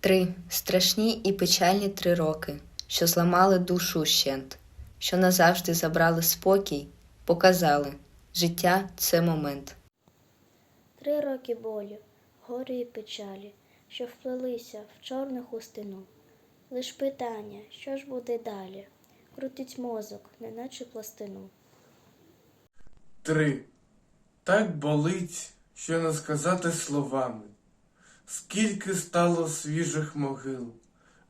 Три страшні і печальні три роки, що зламали душу щент, що назавжди забрали спокій, показали життя це момент. Три роки болю, горю і печалі, що вплелися в чорну хустину. Лиш питання, що ж буде далі, крутить мозок, неначе пластину. Три. Так болить, що не сказати словами. Скільки стало свіжих могил,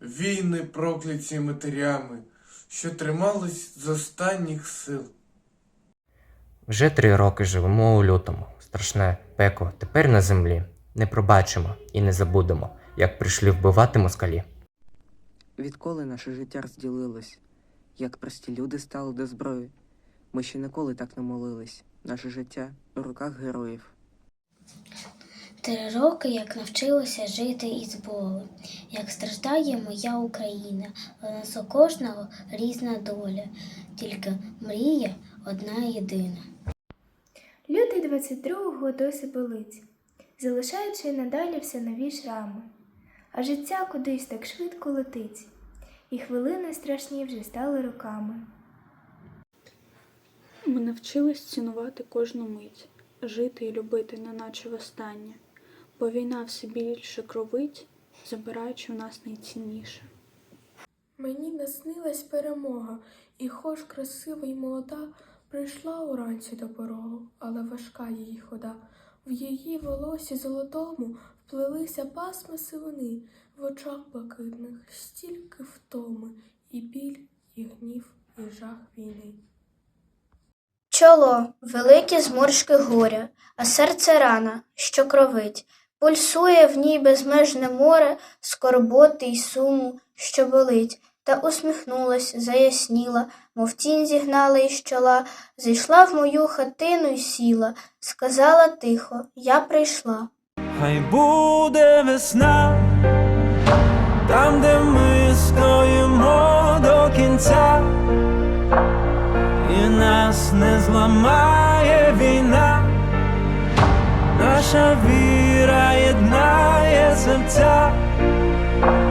війни прокляті матерями, що тримались з останніх сил. Вже три роки живемо у лютому. Страшне пекло тепер на землі. Не пробачимо і не забудемо, як прийшли вбивати москалі. Відколи наше життя розділилось, як прості люди стали до зброї. Ми ще ніколи так не молились. Наше життя у руках героїв. Три роки, як навчилася жити із болем, як страждає моя Україна, у нас у кожного різна доля, тільки мрія одна єдина. Лютий 22-го досі болить, залишаючи надалі все нові шрами. А життя кудись так швидко летить, і хвилини страшні вже стали роками. Ми навчились цінувати кожну мить, жити і любити, неначе востаннє, бо війна все більше кровить, забираючи в нас найцінніше. Мені наснилась перемога, і хоч красива й молода, прийшла уранці до порогу, але важка її хода. В її волосі золотому вплелися пасми сивини, в очах блакитних стільки втоми, і біль, і гнів, і жах війни. Чоло, великі зморшки горя, а серце рана, що кровить, пульсує в ній безмежне море скорботи й суму, що болить, та усміхнулась, заясніла, мов тінь зігнала із чола, зайшла в мою хатину й сіла, сказала тихо, я прийшла. Хай буде весна, там, де ми стоїмо до кінця, і нас не зламає війна, наша віра some time.